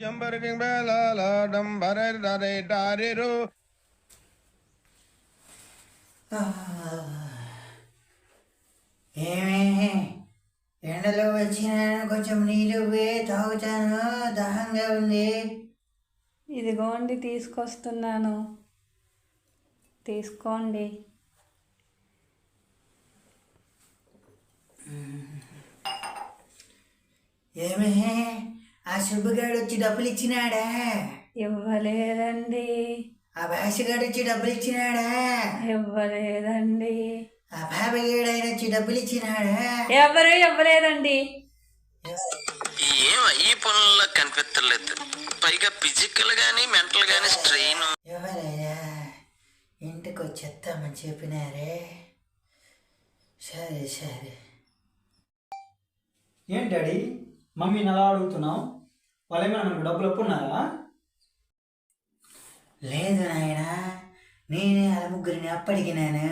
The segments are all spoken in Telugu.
జంబరకింగ్ బేలాల డంబరరి డరే డారిరు ఏమే? ఎండలో వచ్చినాను కొంచెం నీళ్ళు పోయి తాగుతాను. దాహంగా ఉంది. ఇదిగోండి తీసుకొస్తున్నాను. తీసుకోండి. ఏమే? ఆ సుబ్బుగాడు వచ్చి డబ్బులు ఇచ్చినాడా ఇవ్వలేదండి. ఆ భాషగాడు వచ్చి డబ్బులు ఇచ్చినాడా ఇవ్వలేదండి. ఆ బాబగాడు ఆయన వచ్చి డబ్బులు ఇచ్చినాడా ఎవరు ఇవ్వలేదండి. ఏం ఈ పనుల్లో కనిపించలేదు పైగా ఫిజికల్ గానీ మెంటల్ గానీ స్ట్రెయిన్ ఎవరయ్యా ఇంటికి వచ్చేస్తామని చెప్పినారే. సరే సరే. ఏంటి డాడీ? మమ్మీని అలా అడుగుతున్నావు? వాళ్ళు ఏమైనా మనకు డబ్బులు అప్పున్నారా లేదు నాయన నేనే అలా ముగ్గురిని అప్పడిగినాను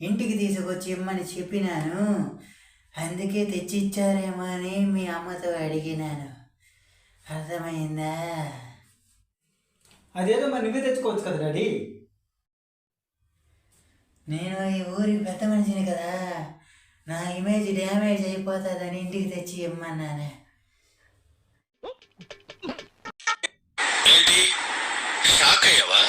ఇంటికి తీసుకొచ్చి ఇమ్మని చెప్పినాను. అందుకే తెచ్చి ఇచ్చారేమో అని మీ అమ్మతో అడిగినాను. అర్థమైందా? అదేదో మరి నువ్వే తెచ్చుకోవచ్చు కదా డాడీ. నేను ఈ ఊరి పెద్ద మనిషిని కదా. నా ఇమేజ్ డ్యామేజ్ అయిపోతుందని ఇంటికి తెచ్చి ఇమ్మన్నాను. షాక్ అయ్యావా?